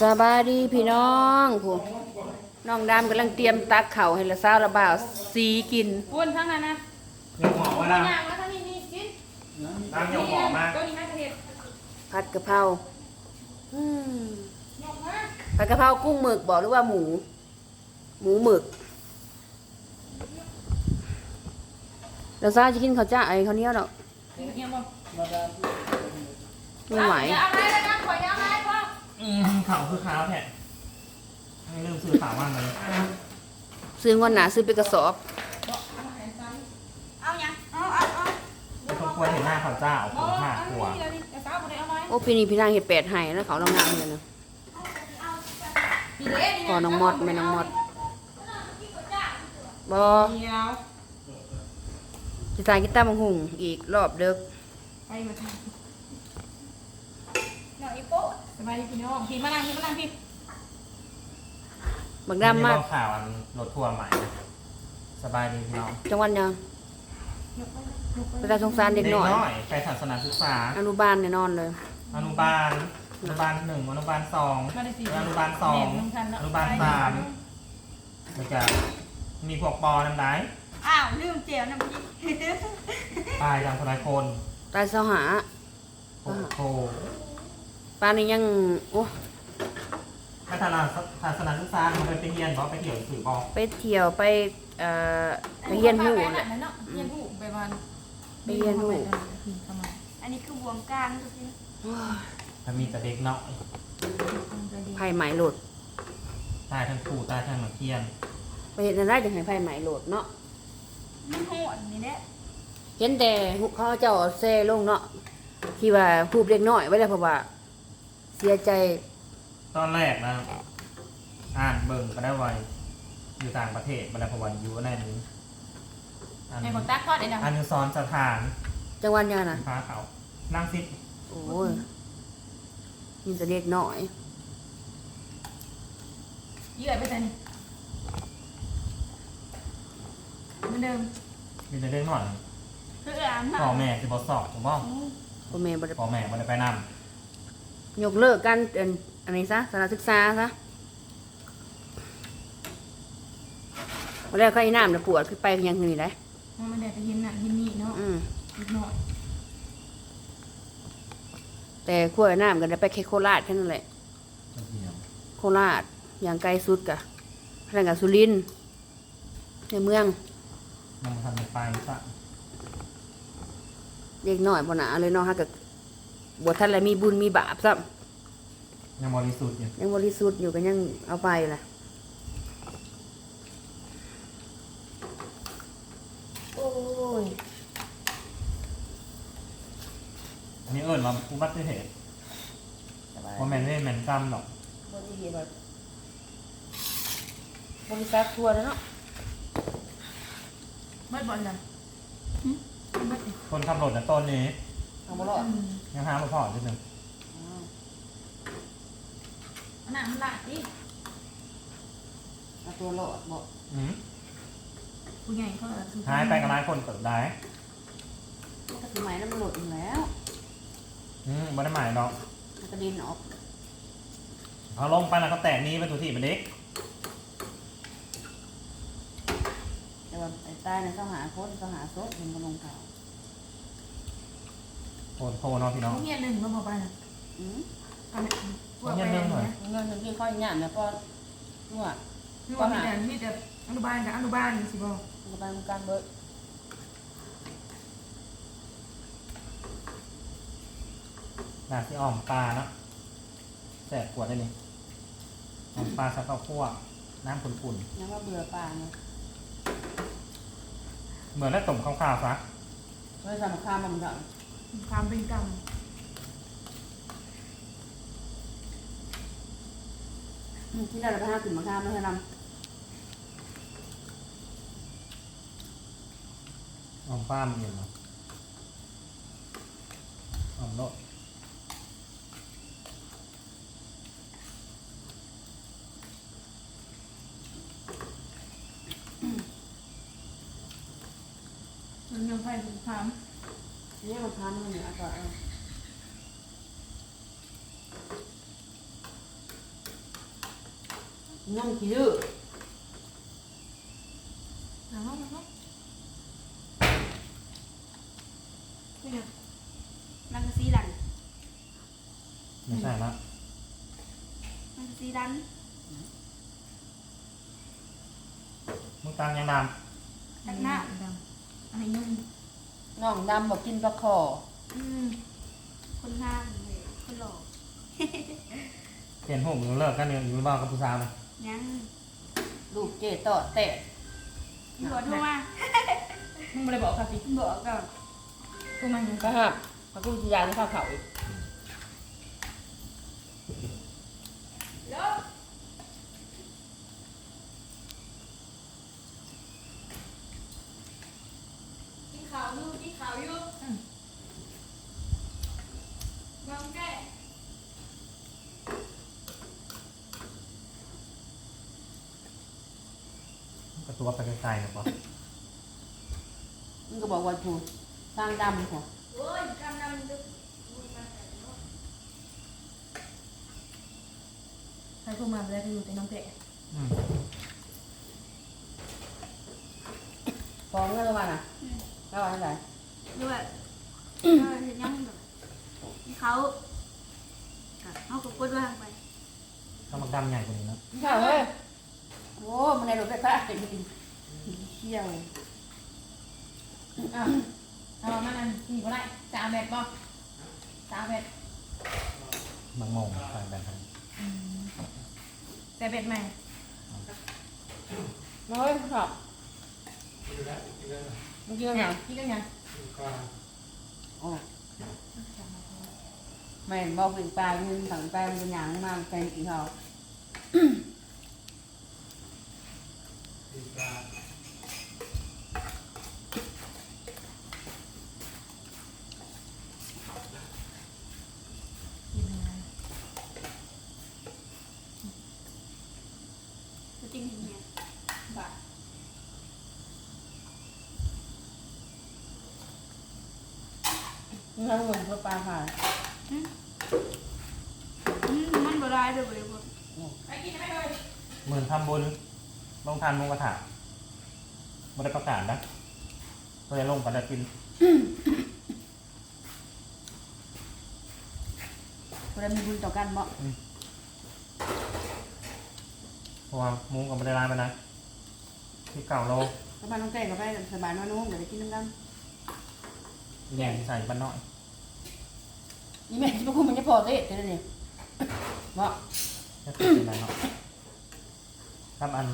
สบายดีพี่น้องผู้น้องดำกำลังเตรียมตักเข่าวให้ละสาวละบ่าวสีกินวนทั้งนั้นนะยกหมอมาดังย่างแล้วทั้งนี้นี่กินดังยกหมอมาตัวนี้น่าจะเห็ดผัดกะเพราอืมยกมาผัดกะเพรากุ้งหมึกบอกหรือว่าหมู หมูหมึกแล้วซาจะกินข้าวจ้าไอ้ข้าวเหนียวเนาะกินเงี้ยบ่ไม่ไหวเอาอะไรเลยนะขอยเอาอะไรพ่ออืมข่าวคือขาวแท้ไม่ลืมซื้อข่าวมันเลยซื้องวันหนาซื้อไปกระสอบเอายังเอาเอาเอาไม่ต้องกลัวเห็นหน้าข่าวเจ้าเอาผมห้าเอากลัวนี่เลยนี่เดี๋ยวสาวบ่ได้เอาไว้โอ้ปีนี้พี่นางเห็ดแปดไห้แล้วเขาลองงามเลยนะพี่เด้นี่พอน้องมดแม่น้องมดบอเดียวจิตายกีตาร์มังหุงอีกรอบเด้อไปมาทางน้องอีโป๊ะ สบายดีพี่น้องพี่มานั่งพี่มานั่งพี่บักดำมากนี่ข่าวอันรถทัวร์ใหม่สบายดีพี่น้องจังหวัดยังยกไปยกไปประชาสงสารเด็กหน่อย ไปศาสนาศึกษา อนุบาลเนี่ยนอนเลย อนุบาล อนุบาลหนึ่งอนุบาลสองมาได้สิอนุบาลสองแหน่มทันเะอนุบาลสามแล้วจะมีพวกปอน้ำได้อ้าวลืมเจียวน้ำพริกตายทางทนายคนตายเสาหาโอ้โห ปานนี้ยังโอ้ถ้าศาสนาศาสนาศึกษามันไปเรียนบอไปเที่ยวสื่อบอไปเที่ยวไปเอ่อไปเฮียนหูแหแหละละเนาะเฮียนหูไปวันไปเฮียนหูทำไมอันนี้คือบวงกลางดูสิมันมีแต่เด็กน้อยไผ่ไหมโหลดตายทั้งครูตายทั้งนักเรียนไปเห็นอะไรจังให้ไผ่ไหมโหลดเนาะมันโหดนี่แหละเห็นแต่เขาเจ้าแซ่ลงเนาะที่ว่าพูดเล็กน้อยไว้แล้วเพราะว่า เสียใจตอนแรกนะ อ่านเบิ่งก็ได้ไวอยู่ต่างประเทศบรรดาพวันอยู่ในนี้อันไอ้บอกตักทอดไอ้ดำอนุสรณ์สถานจังหวัดยังน่ะฟ้าเขานั่งซิดโอ้ยมีแต่เด็กน้อยเยื่อไปใส่นี่เหมือนเดิมมีแต่เด็กหน่อยคืออ่านมาพ่อแม่จะบอสอบผมบอกพ่อแม่บ่ได้พ่อแม่มันไปน ยกเลิกกันเอิ่นอันนี้ซะสถานศึกษาซะวันแรกก็ไอ้น้ำน่ะปวดขึ้นไปยังนี่ได้มันแดดไปเห็นน่ะเห็นนี่เนาะอืมนิดหน่อยแต่ขั้วน้ำกันได้ไปแค่โคราชแค่นั้นแหละำโคราชอย่างไกลสุดกะพลังกับสุรินทร์ในเมืองมันทำไปซะเด็กน้อยบ่หนาเลยเนาะฮะกับ บวท่านละมีบุญมีบาปซ้ยังบริสุทธิ์อยู่ำยังบริสุทธิ์อยู่กันยังเอาไปล่ะ โอ้ยอันนี้เอิญว่าอุบัติเหตุว่าแมนไม่แมนกรรมหรอกบริเหตุแบบบริษัททัวร์แล้วเนาะเบิดบอลเลยเบิดดิคนขับรถในต้นนี้ เอาบ่รอดยังหามาพอนิดนึงอันนั้นมันละดิเอาตัวรอดบอกอืมผู้ใหญ่เขาหายไปกับหลายคนเติบได้ก็สมัยนั้นมันหลุดอยู่แล้วอืมไม่ได้หมายหรอกมันกระเด็นออกเอาลงไปแล้วก็แตกนี้เป็นตัวที่เป็นเด็กแต่ว่าไอ้ใต้เนี่ยเขาหาคนเขาหาโซ่มันก็ลงเขา โคนโพเนาะพี่น้องผู้เงียหนึ่งก็พอไปนะอืมอันนี้พวกเงีไปยบๆหน่อยเนี่ยเงินถึงที่ค่อยงานนะพ่อนัวนี่ว่ามีแต่มีแต่อนุบาลกับอนุบาลสิบอกมันก็ไปมันกันเบิดหน้าที่อ้อมปลาเนาะแสบปวดได้นี่อ้อมปลาสักข้าวคั่วน้ำขุ่นยังว่าเบื่อป่าไงๆเหมือนได้ต้มข้าวๆซะเฮ้ยทำข้าวมันสั่ง ความเป็นกรรมที่เราไปหาขึ้นมาข้ามไม่ใช่นอ้อมปลามันเองเนาะอ้อมโลดมันยังไปถึงความำนี่มันข้ามมันเหนือก่อนน้องขี้ดื้อหนังเนาะหนังเนาะนี่ไงนังกะซีดันไม่ใช่ละนังกะซีดันมึงตังยังดตักหน้าดำอันนี้นุ่มน้องดำบอกกินปลาคออืมคนงามเลยคนหล่อำเปลี่ยนหูมึงเลิกกันเนี่ยอยู่บ้านกับผู้สาวนะยังลูกเจต่อแตะตำรวจโทรมามึงไม่ได้บอกค่ะสิบอกก่อนกูมันยังก็ฮะพระกุศยานข้าวเขาอีกกินข่าวอยู่กินข่าวอยู่มองแก้ กระ ตัวไปไกลๆนะปะมันก็บอกว่าถูกสร้างดำค่ะโอ้ยกำลังดึกบุญมาแต่เนาะใครพูดมาแล้วก็อยู่แต่น้องแกะอืมฟ้องแล้วว่าน่ะแล้วว่าอะไรด้วยเออเห็นยังแบบเขาก็เขาก็กดวางไป ถ้ามันดำใหญ่กว่านี้นะข้าวเฮ้ย โอ้มันในรถไฟฟ้าเป็นเชี่ยวอะเอามานั่นนี่ก็ได้จามแบบบ่จามแบบบางโมงใส่แบบนั้นแต่แบบใหม่น้อยครับเมื่อกี้ว่าไงพี่ก็ยังอ๋อแม่นบอกเป็นปลายเงินถังปลายมันเป็นอย่างมากแฟนอีกเขา กินยังไง ก็จริงเห็นเนี่ย บ่า เงิ นเงินเพื่อปลาค่ะอืมมันบ่ได้เลยบ่ได้บ่ไปกินได้ไหมเลยหมื่นทำบุญลงทานมุงกระถาไม่ได้ประกาศนะไม่ได้ลงกันได้กินเพื่อมีบุญต่อกันบ่เพราะว่าหมุงกับไม่ได้ร้ายไปนะที่เก่าโลถ้าบ้านน้องแก้ก็ไปสบายน้อยนุ่งเดี๋ยวได้กินน้ำด แย่งที่ใส่บ้านน้อยำนี่แม่ที่พวกคุณมันจะพอเตะเดี๋ยวนี้บ่แค่ติดเป็นไรเนาะครับอัน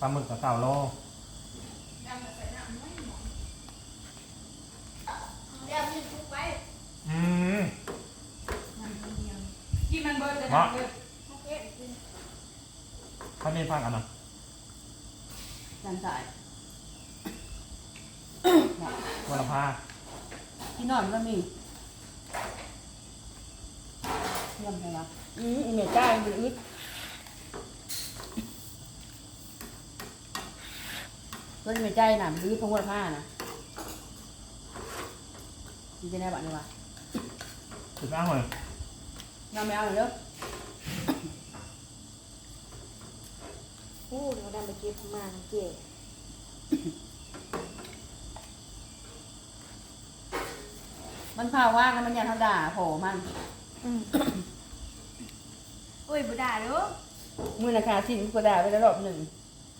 ปลาหมึกกับเก่าโลเดี๋ยวมีทุกไปอืมกินมันเบิร์ดเลยเหมาะเบิร์ดโอเคกินเขาเน้นพักอันน่ะจันสาย วันละผ้าที่นอนก็มีเยี่ยมเลยนะอืมอีเมจ้าอยู่อึดก็อีเมจ้าหนามอึดพงวัดผ้านะมีจะได้บ้านเลยวะถึงอ้างเลยเราไม่เอาเลยเด้อโอ้เดี๋ยวดำไปเก็บมาเก๋ มันพาว่างแล้วมันยันเขาด่าโผมันโอ้ยบ่ด่าเด้อมือราคาสิ้นกูด่าไปแล้วรอบหนึ่ง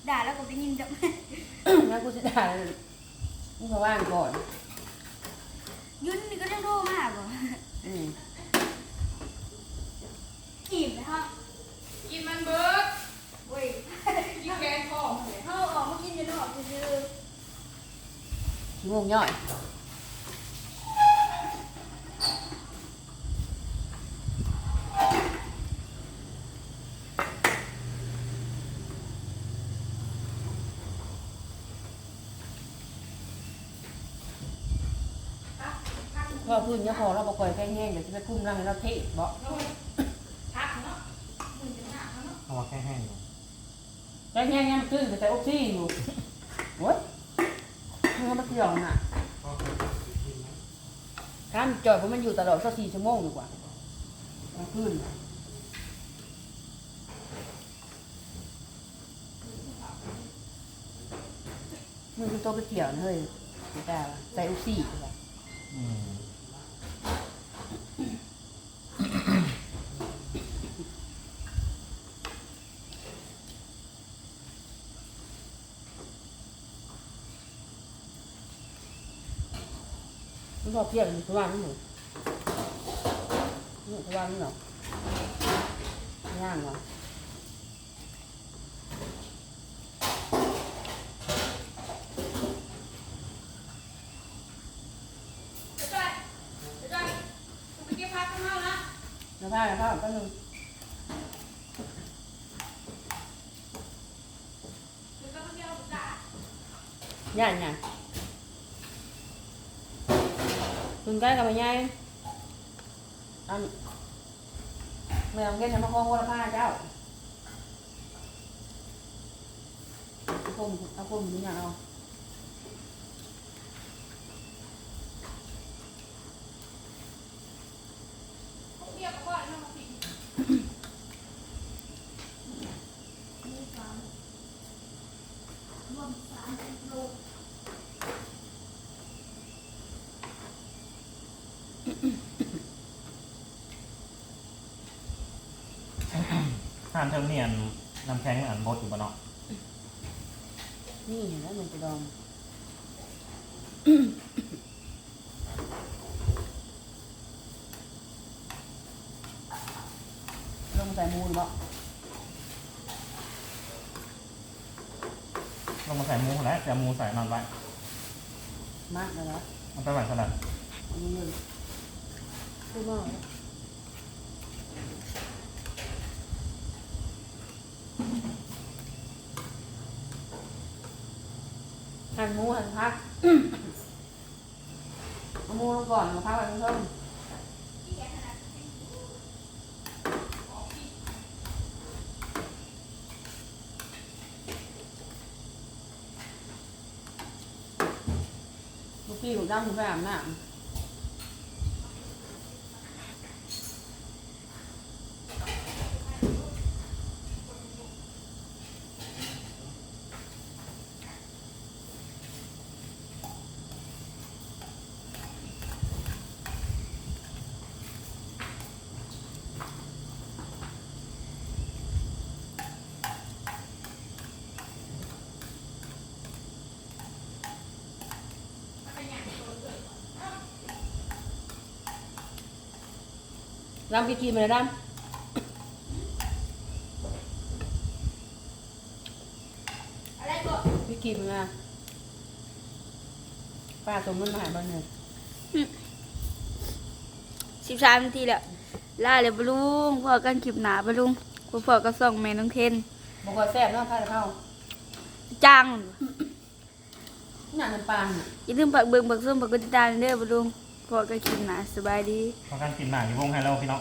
ด่าแล้วก็ไปยินจับงั้นกูจะด่าเลยมึงพาว่างก่อน ยุ่นนี่ก็ยังโทรมาบ่อืมอิ่มนะครับกินมันเบิร์ดโอ้ยกินแกงคอเลยเขาออกมากินอยู่นอกซื่อขี้งงย่อย อื่นเนี่ยพอเราบอกก่แค่แห้งเดี๋ยวจะไปพุ่มร่างให้เราเทะบอกเอามาแค่แห้งอยู่แค่แห้งเนี่ยมันตื้นแต่ใส่อกซี่อยู่โอ๊ยมันก็มาเกี่ยวน่ะข้ามจอยเพราะมันอยู่ตลอดสักสี่ชั่วโมงดีกว่าขึ้นมันคือโตัวปเกี่ยวเลยไม่ได้ใส่อกซิ่ดีอืม มันพอเพียงทุกวันหนูนี่ทุกวันนี่หรอย่างเหรอ ไปด้วยไปด้วยกูไปเก็บผักข้างนอกนะ แล้ว ผ้าแล้วผ้าก็นึงเดี๋ยวก็ไปเก็บผักกาดย่านไงคุณใกล้กับไปยัยอันแม่ต้องเก็บน้ำมะคองวัวผ้าเจ้าเอาพุ่มเอาพุ่มนี่อย่างเอา พวกเบี้ยกับพ่อน้องมาผิด ห้ามเทอมเนียนน้ำแข็งอันบดอยู่บนเนาะนี่เห็นแล้วมันจะดองลงใส่มูลบ่ลงมาใส่หมูแล้วแต่หมูใส่นอนไว้มากแล้วเหรอมันไปไหวสลัดอันนี้เลยคือบ่ หั่นหมูหั่นพักเอาหมูลงก่อนมาพักไว้เพิ่มลูกพี่ของจ้างคุณไปอาบน้ำ รำกี่กีมาเลยรอะไรก็ำพี่กีมาป้าส่งเงินมาใหายบ้านหนึ่งสิบสามนาทีแล้วล่าเลยบลุงพอกันคลิปหนาบลุงพอพอก็ส่งแม่น้องเทนบอกว่าแซ่บเนาะผ้าเข้าจ้างหน้าน้ำปลาน่ะอย่าลืมปักเบิ่งปักส้มปักกดติดตามเด้อบลุง พอก็กินหนาสบายดี พอกันกินหนาอยู่วงไฮโลพี่น้อง